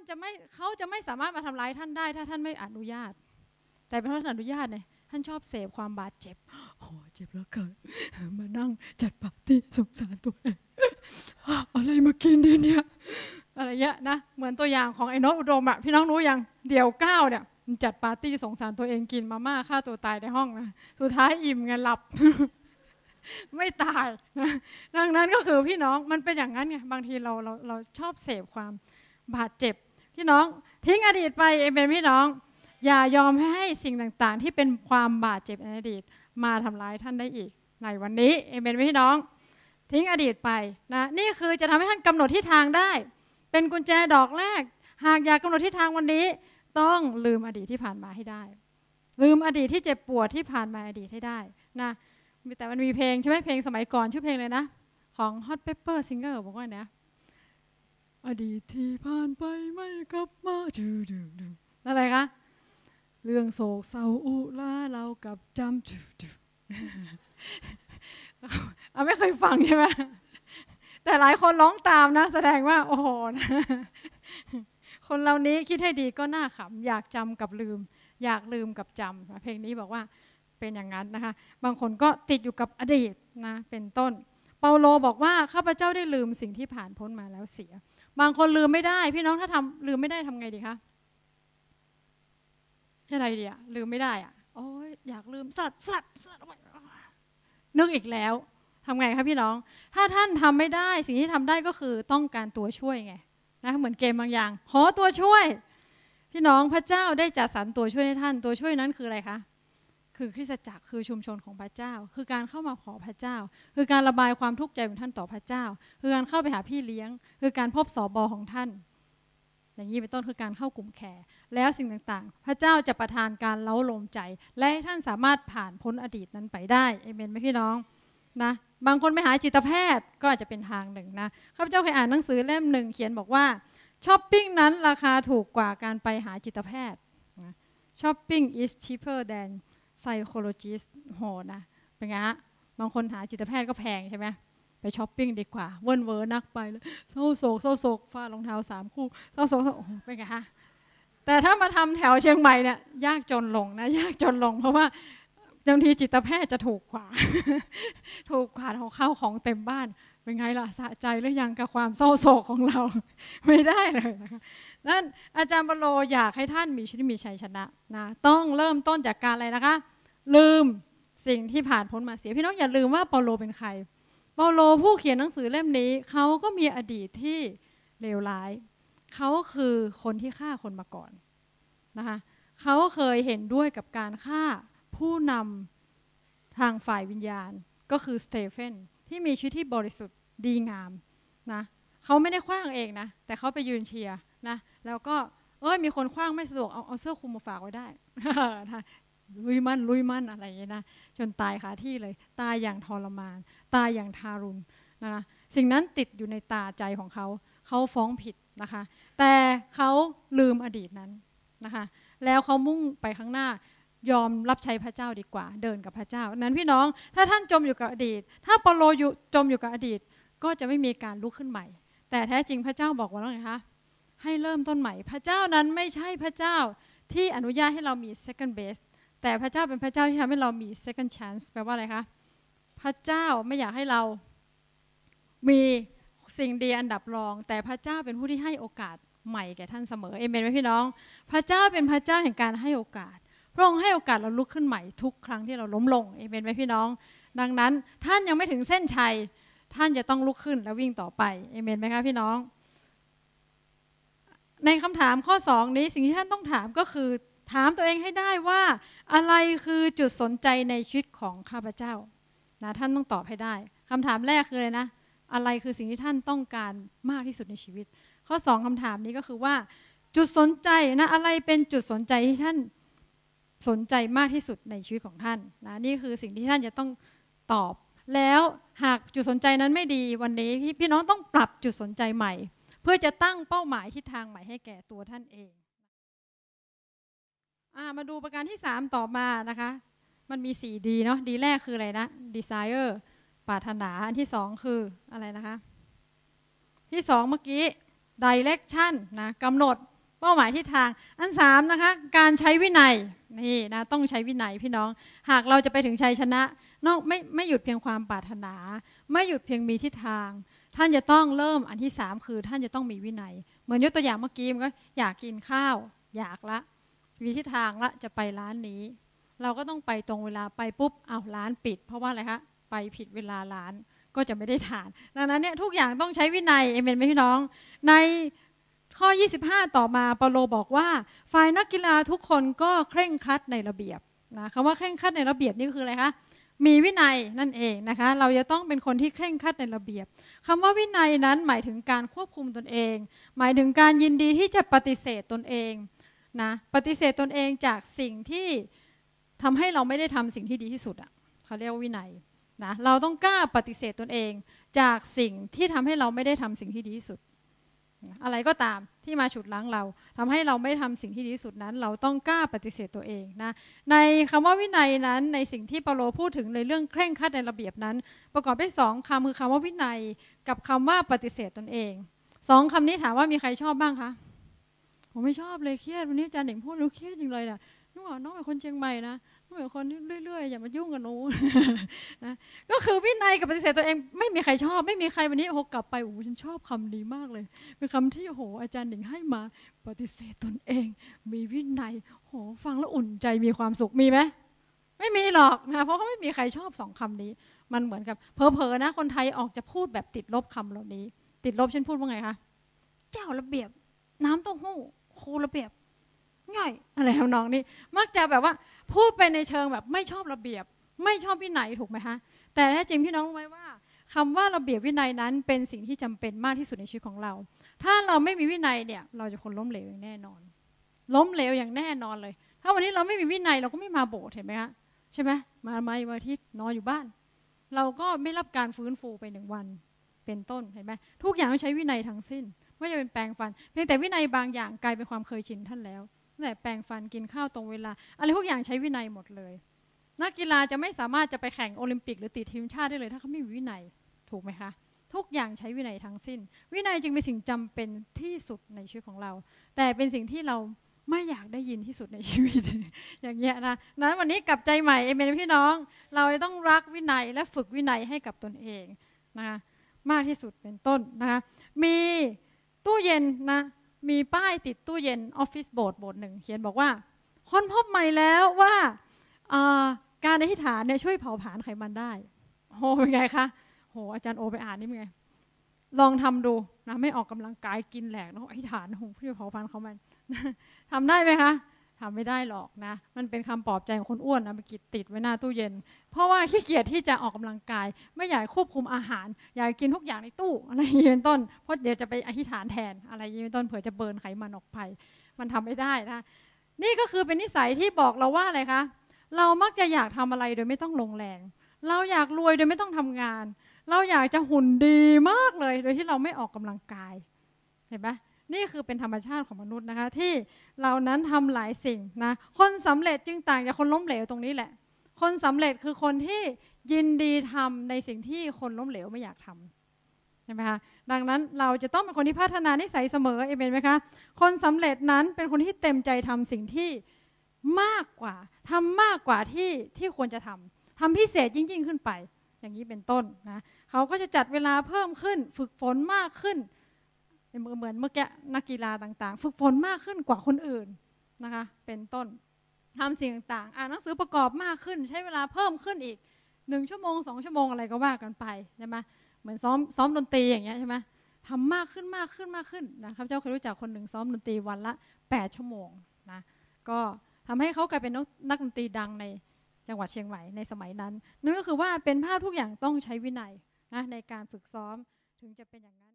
านจะไม่เขาจะไม่สามารถมาทำร้ายท่านได้ ถ้าท่านไม่อนุญาต แต่เป็นเพราะท่านอนุญาตเนี่ยท่านชอบเสพความบาดเจ็บโอ้เจ็บแล้วเกินมานั่งจัดปาร์ตี้สงสารตัวเองอะไรมากินดีเนี่ยอะไรเงี้ยนะเหมือนตัวอย่างของไอ้นกอุดมอะพี่น้องรู้ยังเดี่ยวก้าวเนี่ยมันจัดปาร์ตี้สงสารตัวเองกินมาม่าฆ่าตัวตายในห้องนะสุดท้ายอิ่มไงหลับ ไม่ตายนะดังนั้นก็คือพี่น้องมันเป็นอย่างนั้นไงบางทีเราเราเราชอบเสพความบาดเจ็บ พี่น้องทิ้งอดีตไปเองเป็นพี่น้อง อย่ายอมให้สิ่งต่างๆ ที่เป็นความบาดเจ็บในอดีต มาทำร้ายท่านได้อีก ในวันนี้เองเป็นพี่น้อง ทิ้งอดีตไปนะนี่คือจะทำให้ท่านกำหนดทิศทางได้ เป็นกุญแจดอกแรก หากอยากกำหนดทิศทางวันนี้ ต้องลืมอดีตที่ผ่านมาให้ได้ ลืมอดีตที่เจ็บปวดที่ผ่านมาอดีตให้ได้นะแต่มันมีเพลงใช่ไหมเพลงสมัยก่อนชื่อเพลงเลยนะ ของ Hot Pepper Singer บอกว่าเนี่ย อดีตที่ผ่านไปไม่กลับมาจูดูดูอะไรคะ เรื่องโศกเศร้าอุลาเรากับจำจูดูเอาไม่เคยฟังใช่ไหมแต่หลายคนร้องตามนะ แสดงว่า โอ้โหนะคนเหล่านี้คิดให้ดีก็น่าขำอยากจำกับลืม อยากลืมกับจำเพลงนี้บอกว่าเป็นอย่างนั้นนะคะ บางคนก็ติดอยู่กับอดีตนะเป็นต้น เปาโลบอกว่าข้าพเจ้าได้ลืมสิ่งที่ผ่านพ้นมาแล้วเสีย บางคนลืมไม่ได้ พี่น้องถ้าทำลืมไม่ได้ทำไงดีคะอะไรดีอะลืมไม่ได้อะโอ้ยอยากลืมสลัดสลัดสลัดนึกอีกแล้วทำไงคะพี่น้อง ถ้าท่านทำไม่ได้ สิ่งที่ทำได้ก็คือต้องการตัวช่วยไงนะเหมือนเกมบางอย่าง ขอตัวช่วย พี่น้องพระเจ้าได้จัดสรรตัวช่วยให้ท่านตัวช่วยนั้นคืออะไรคะ คือคริสตจักรคือชุมชนของพระเจ้า คือการเข้ามาขอพระเจ้า คือการระบายความทุกข์ใจของท่านต่อพระเจ้า คือการเข้าไปหาพี่เลี้ยง คือการพบสอบอของท่าน อย่างนี้เป็นต้นคือการเข้ากลุ่มแคร์แล้วสิ่งต่างๆ พระเจ้าจะประทานการเล้าลมใจ และให้ท่านสามารถผ่านพ้นอดีตนั้นไปได้เอเมนไหมพี่น้องนะบางคนไปหาจิตแพทย์ก็อาจจะเป็นทางหนึ่งนะข้าพเจ้าเคยอ่านหนังสือเล่มหนึ่งเขียนบอกว่าช้อปปิ้งนั้นราคาถูกกว่าการไปหาจิตแพทย์ช้อปปิ้ง is cheaper than ไซโคโลจิสโหนะเป็นไงฮะบางคนหาจิตแพทย์ก็แพงใช่ไหมไปช้อปปิ้งดีกว่า เวินเวอนักไปเลยเศร้าโศกเศร้าโศกฟาดรองเท้าสามคู่เศร้าโศกเป็นไงฮะแต่ถ้ามาทำแถวเชียงใหม่เนี่ยยากจนลงนะยากจนลง เพราะว่าบางทีจิตแพทย์จะถูกกว่า ถูกกว่า ข้าวของเต็มบ้าน เป็นไงล่ะสะใจหรือยังกับความเศร้าโศกของเรา ไม่ได้เลยนะคะนั่นอาจารย์บโลอยากให้ท่านมีชีวิตมีชัยชนะนะต้องเริ่มต้นจากการอะไรนะคะ ลืมสิ่งที่ผ่านพ้นมาเสียพี่น้องอย่าลืมว่าเปาโลเป็นใครเปาโลผู้เขียนหนังสือเล่มนี้เขาก็มีอดีตที่เลวร้ายเขาคือคนที่ฆ่าคนมาก่อนนะคะเขาเคยเห็นด้วยกับการฆ่าผู้นำทางฝ่ายวิญญาณ ก็คือสเตเฟนที่มีชีวิตที่บริสุทธิ์ดีงามนะเขาไม่ได้คว้างเองนะ แต่เขาไปยืนเชียร์นะ แล้วก็เอ้ยมีคนคว้างไม่สะดวกเอาเอาเสื้อคลุมมาฝากไว้ได้ลุยมันลุยมันอะไรอย่างนี้นะจนตายคาที่เลย ตายอย่างทรมาน ตายอย่างทารุณนะคะสิ่งนั้นติดอยู่ในตาใจของเขา เขาฟ้องผิดนะคะ แต่เขาลืมอดีตนั้นนะคะ แล้วเขามุ่งไปข้างหน้า ยอมรับใช้พระเจ้าดีกว่า เดินกับพระเจ้า นั้นพี่น้องถ้าท่านจมอยู่กับอดีต ถ้าเปโลอยู่จมอยู่กับอดีต ก็จะไม่มีการลุกขึ้นใหม่ แต่แท้จริงพระเจ้าบอกว่าไงคะให้เริ่มต้นใหม่ พระเจ้านั้นไม่ใช่พระเจ้าที่อนุญาตให้เรามี second best แต่พระเจ้าเป็นพระเจ้าที่ทำให้เรามี second chance แปลว่าอะไรคะพระเจ้าไม่อยากให้เรามีสิ่งดีอันดับรอง แต่พระเจ้าเป็นผู้ที่ให้โอกาสใหม่แก่ท่านเสมอเอเมนไหมพี่น้อง พระเจ้าเป็นพระเจ้าแห่งการให้โอกาส พระองค์ให้โอกาสเราลุกขึ้นใหม่ทุกครั้งที่เราล้มลงเอเมนไหมพี่น้อง ดังนั้นท่านยังไม่ถึงเส้นชัย ท่านจะต้องลุกขึ้นและวิ่งต่อไปเอเมนไหมคะพี่น้อง ในคำถามข้อสองนี้สิ่งที่ท่านต้องถามก็คือ ถามตัวเองให้ได้ว่า อะไรคือจุดสนใจในชีวิตของข้าพเจ้านะท่านต้องตอบให้ได้คำถามแรกคืออะไรนะ อะไรคือสิ่งที่ท่านต้องการมากที่สุดในชีวิต ข้อสองคำถามนี้ก็คือว่า จุดสนใจนะอะไรเป็นจุดสนใจที่ท่าน สนใจมากที่สุดในชีวิตของท่านนะนี่คือสิ่งที่ท่านจะต้องตอบ แล้วหากจุดสนใจนั้นไม่ดีวันนี้พี่น้องต้องปรับจุดสนใจใหม่ เพื่อจะตั้งเป้าหมายที่ทางใหม่ให้แก่ตัวท่านเองอมาดูประการที่ 3 ต่อมานะคะ มันมี 4 ดีเนาะดีแรกคืออะไรนะ desire ปรารถนาอันที่สองคืออะไรนะคะ ที่สองเมื่อกี้ direction นะกำหนด เป้าหมายทิศทาง อันสามนะคะ การใช้วินัยนี่นะต้องใช้วินัยพี่น้อง หากเราจะไปถึงชัยชนะนอกไม่ไม่หยุดเพียงความปรารถนา ไม่หยุดเพียงมีทิศทาง ท่านจะต้องเริ่มอันที่สามคือ ท่านจะต้องมีวินัย เหมือนยกตัวอย่างเมื่อกี้มันก็อยากกินข้าว อยากละมีทิศทางละจะไปร้านนี้ เราก็ต้องไปตรงเวลาไปปุ๊บเอาร้านปิด เพราะว่าอะไรคะไปผิดเวลาร้านก็จะไม่ได้ทาน ดังนั้นเนี่ยทุกอย่างต้องใช้วินัยเอเมนไหมพี่น้อง ใน ข้อ 25 ต่อมาเปาโลบอกว่า ฝ่ายนักกีฬาทุกคนก็เคร่งครัดในระเบียบนะคำว่าเคร่งครัดในระเบียบนี่คืออะไรคะมีวินัยนั่นเองนะคะ เราจะต้องเป็นคนที่เคร่งครัดในระเบียบคำว่าวินัยนั้นหมายถึงการควบคุมตนเอง หมายถึงการยินดีที่จะปฏิเสธตนเองนะปฏิเสธตนเองจากสิ่งที่ทำให้เราไม่ได้ทำสิ่งที่ดีที่สุดอะเขาเรียกว่าวินัยนะเราต้องกล้าปฏิเสธตนเอง จากสิ่งที่ทำให้เราไม่ได้ทำสิ่งที่ดีที่สุด อะไรก็ตามที่มาฉุดล้างเราทำให้เราไม่ทำสิ่งที่ดีที่สุดนั้น เราต้องกล้าปฏิเสธตัวเองนะในคำว่าวินัยนั้นในสิ่งที่เปาโลพูดถึงในเรื่องเคร่งครัดในระเบียบนั้น ประกอบด้วยสองคำคือคำว่าวินัย กับคำว่าปฏิเสธตนเองสองคำนี้ถามว่ามีใครชอบบ้างคะผมไม่ชอบเลยเครียดวันนี้อาจารย์เด็กพูดรู้เครียดจริงเลยนะนึกว่าน้องเป็นคนเชียงใหม่นะ เป็นคนเรื่อยๆอย่ามายุ่งกับหนูนะก็คือวินัยกับปฏิเสธตัวเองไม่มีใครชอบ ไม่มีใครวันนี้โอ้กลับไปโอ้ฉันชอบคำนี้มากเลย เป็นคำที่โอ้โหอาจารย์หนิงให้มาปฏิเสธตนเอง มีวินัยโหฟังแล้วอุ่นใจมีความสุขมีไหมไม่มีหรอกนะเพราะเขาไม่มีใครชอบสองคำนี้ มันเหมือนกับเพอเพอๆนะ คนไทยออกจะพูดแบบติดลบคำเหล่านี้ ติดลบฉันพูดว่าไงคะเจ้าระเบียบ น้ำเต้าหู้ครูระเบียบง่ายอะไรทำนองนี้ มักจะแบบว่า พูดไปในเชิงแบบไม่ชอบระเบียบ ไม่ชอบวินัยถูกไหมคะแต่แท้จริงพี่น้องรู้ไหมว่าคำว่าระเบียบวินัยนั้นเป็นสิ่งที่จำเป็นมากที่สุดในชีวิตของเรา ถ้าเราไม่มีวินัยเนี่ยเราจะคนล้มเหลวอย่างแน่นอน ล้มเหลวอย่างแน่นอนเลย ถ้าวันนี้เราไม่มีวินัยเราก็ไม่มาโบสถ์เห็นไหมคะใช่ไหมมาไม่วันอาทิตย์นอนอยู่บ้าน เราก็ไม่รับการฟื้นฟูไปหนึ่งวันเป็นต้นเห็นไหมทุกอย่างต้องใช้วินัยทั้งสิ้นไม่ว่าจะเป็นแปรงฟัน เพียงแต่วินัยบางอย่างกลายเป็นความเคยชินท่านแล้ว ตั้งแต่แปรงฟันกินข้าวตรงเวลา อะไรพวกอย่างใช้วินัยหมดเลย นักกีฬาจะไม่สามารถจะไปแข่งโอลิมปิกหรือติดทีมชาติได้เลย ถ้าเขาไม่มีวินัยถูกไหมคะ ทุกอย่างใช้วินัยทั้งสิ้น วินัยจึงเป็นสิ่งจำเป็นที่สุดในชีวิตของเรา แต่เป็นสิ่งที่เราไม่อยากได้ยินที่สุดในชีวิต อย่างเงี้ยนะนั้นวันนี้กลับใจใหม่เอเมนพี่น้อง เราต้องรักวินัยและฝึกวินัยให้กับตนเองนะคะมากที่สุดเป็นต้นนะคะมีตู้เย็นนะ มีป้ายติดตู้เย็นออฟฟิศโบสถ์โบสถ์หนึ่งเขียนบอกว่าค้นพบใหม่แล้วว่าการอธิษฐานเนี่ยช่วยเผาผลาญไขมันได้โหเป็นไงคะโหอาจารย์โอไปอ่านนี่เป็นไง ลองทำดูนะไม่ออกกำลังกายกินแหลกนะอธิษฐานโหเพื่อเผาผลาญเขามันทำได้ไหมคะ ทำไม่ได้หรอกนะ มันเป็นคำปลอบใจของคนอ้วนนะเมื่อกี้ติดไว้หน้าตู้เย็น เพราะว่าขี้เกียจที่จะออกกำลังกาย ไม่อยากควบคุมอาหาร อยากกินทุกอย่างในตู้อะไรอย่างเป็นต้น เพราะเดี๋ยวจะไปอธิษฐานแทนอะไรอย่างเป็นต้นเผื่อจะเบิร์นไขมันออกไป มันทำไม่ได้นะ นี่ก็คือเป็นนิสัยที่บอกเราว่าอะไรคะ เรามักจะอยากทำอะไรโดยไม่ต้องลงแรง เราอยากรวยโดยไม่ต้องทำงาน เราอยากจะหุ่นดีมากเลย โดยที่เราไม่ออกกำลังกาย เห็นไหม นี่คือเป็นธรรมชาติของมนุษย์นะคะ ที่เรานั้นทำหลายสิ่งนะคนสำเร็จจึงต่างจากคนล้มเหลวตรงนี้แหละ คนสำเร็จคือคนที่ยินดีทำในสิ่งที่คนล้มเหลวไม่อยากทำใช่ไหมคะดังนั้นเราจะต้องเป็นคนที่พัฒนานิสัยเสมอเอเมนไหมคะคนสำเร็จนั้นเป็นคนที่เต็มใจทำสิ่งที่มากกว่าทำมากกว่าที่ที่ควรจะทำทำพิเศษยิ่งๆขึ้นไป อย่างนี้เป็นต้นนะเขาก็จะจัดเวลาเพิ่มขึ้น ฝึกฝนมากขึ้น เหมือนเมื่อกี้นักกีฬาต่างๆ ฝึกฝนมากขึ้นกว่าคนอื่นนะคะ เป็นต้นทำสิ่งต่างๆ อ่านหนังสือประกอบมากขึ้น ใช้เวลาเพิ่มขึ้นอีกหนึ่งชั่วโมงสองชั่วโมงอะไรก็ว่ากันไปใช่ไหมเหมือนซ้อมซ้อมดนตรีอย่างเงี้ยใช่ไหมทำมากขึ้นมากขึ้นมากขึ้นนะครับเจ้าเคยรู้จักคนหนึ่งซ้อมดนตรีวันละ 8 ชั่วโมงนะก็ทำให้เขากลายเป็นนักดนตรีดังในจังหวัดเชียงใหม่ในสมัยนั้น นั่นก็คือว่าเป็นภาพทุกอย่างต้องใช้วินัยนะในการฝึกซ้อมถึงจะเป็นอย่างนั้น